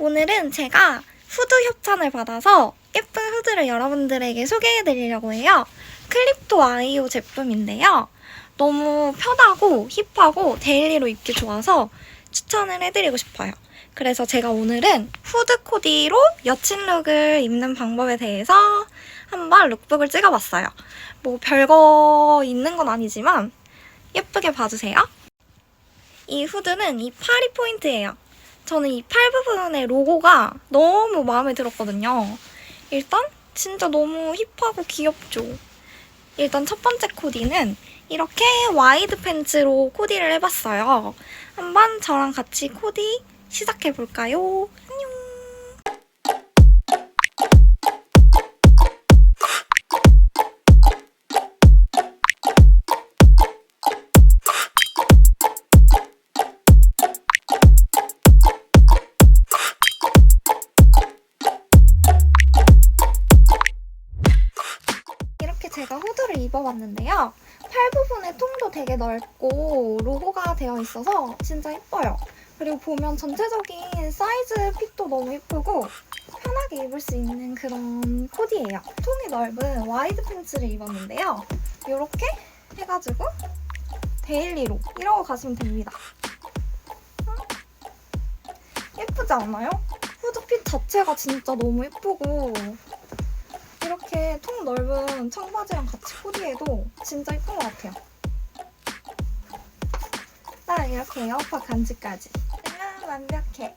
오늘은 제가 후드 협찬을 받아서 예쁜 후드를 여러분들에게 소개해 드리려고 해요. 클립토 아이오 제품인데요. 너무 편하고 힙하고 데일리로 입기 좋아서 추천을 해드리고 싶어요. 그래서 제가 오늘은 후드 코디로 여친 룩을 입는 방법에 대해서 한번 룩북을 찍어봤어요. 뭐 별거 있는 건 아니지만 예쁘게 봐주세요. 이 후드는 이 파리 포인트예요. 저는 이 팔 부분의 로고가 너무 마음에 들었거든요. 일단 진짜 너무 힙하고 귀엽죠. 일단 첫 번째 코디는 이렇게 와이드 팬츠로 코디를 해봤어요. 한번 저랑 같이 코디 시작해볼까요? 안녕! 후드를 입어봤는데요. 팔 부분의 통도 되게 넓고 로고가 되어 있어서 진짜 예뻐요. 그리고 보면 전체적인 사이즈 핏도 너무 예쁘고 편하게 입을 수 있는 그런 코디예요. 통이 넓은 와이드 팬츠를 입었는데요. 이렇게 해가지고 데일리로 이러고 가시면 됩니다. 음? 예쁘지 않아요? 후드 핏 자체가 진짜 너무 예쁘고 이렇게 통 넓은 청바지랑 같이 코디해도 진짜 예쁜 것 같아요. 딱 이렇게 에어팟 간지까지. 그냥 완벽해.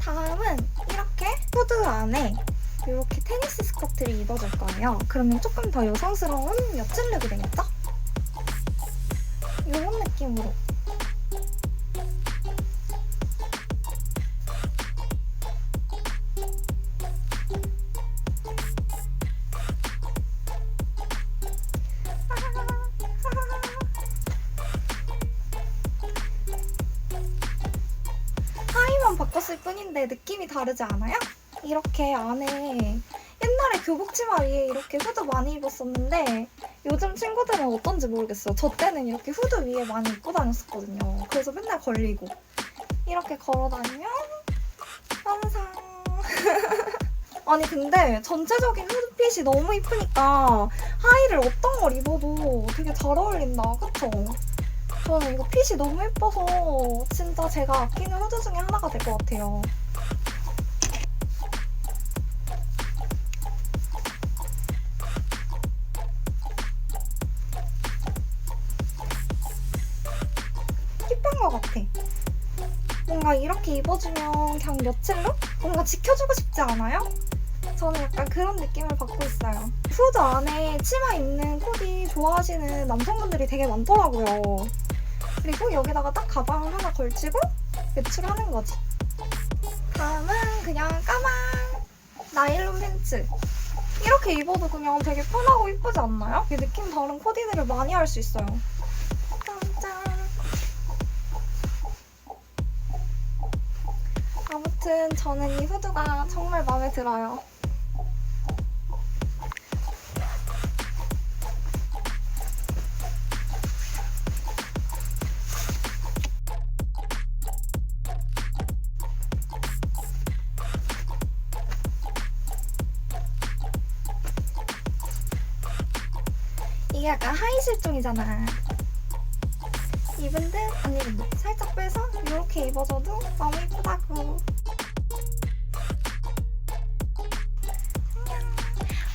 다음은 이렇게 후드 안에 이렇게 테니스 스커트를 입어줄 거예요. 그러면 조금 더 여성스러운 룩이 되겠죠? 이런 느낌으로. 하의만 바꿨을 뿐인데 느낌이 다르지 않아요? 이렇게 안에 옛날에 교복 치마 위에 이렇게 후드 많이 입었었는데 요즘 친구들은 어떤지 모르겠어요. 저 때는 이렇게 후드 위에 많이 입고 다녔었거든요. 그래서 맨날 걸리고 이렇게 걸어 다니면 항상 아니 근데 전체적인 후드핏이 너무 이쁘니까 하의를 어떤 걸 입어도 되게 잘 어울린다. 그쵸? 저는 이거 핏이 너무 예뻐서 진짜 제가 아끼는 후드 중에 하나가 될 것 같아요. 같아. 뭔가 이렇게 입어주면 그냥 며칠로 뭔가 지켜주고 싶지 않아요? 저는 약간 그런 느낌을 받고 있어요. 후드 안에 치마 입는 코디 좋아하시는 남성분들이 되게 많더라고요. 그리고 여기다가 딱 가방을 하나 걸치고 외출하는 거지. 다음은 그냥 까만 나일론 팬츠. 이렇게 입어도 그냥 되게 편하고 이쁘지 않나요? 이 느낌 다른 코디들을 많이 할 수 있어요. 아무튼 저는 이 후드가 정말 마음에 들어요. 이게 약간 하이 실종이잖아. 입은 듯, 안 입은 듯. 살짝 빼서 이렇게 입어줘도 너무 이쁘다고.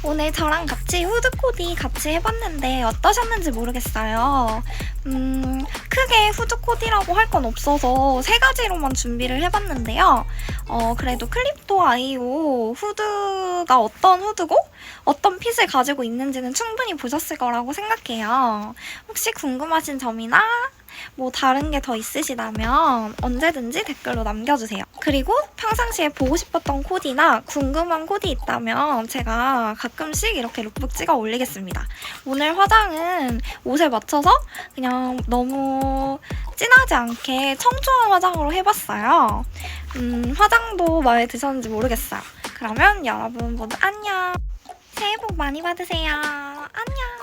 오늘 저랑 같이 후드 코디 같이 해봤는데 어떠셨는지 모르겠어요. 음, 크게 후드 코디라고 할 건 없어서 세 가지로만 준비를 해봤는데요. 어, 그래도 클립토 아이오 후드가 어떤 후드고 어떤 핏을 가지고 있는지는 충분히 보셨을 거라고 생각해요. 혹시 궁금하신 점이나 뭐 다른 게 더 있으시다면 언제든지 댓글로 남겨주세요. 그리고 평상시에 보고 싶었던 코디나 궁금한 코디 있다면 제가 가끔씩 이렇게 룩북 찍어 올리겠습니다. 오늘 화장은 옷에 맞춰서 그냥 너무 진하지 않게 청초한 화장으로 해봤어요. 음, 화장도 마음에 드셨는지 모르겠어요. 그러면 여러분 모두 안녕. 새해 복 많이 받으세요. 안녕.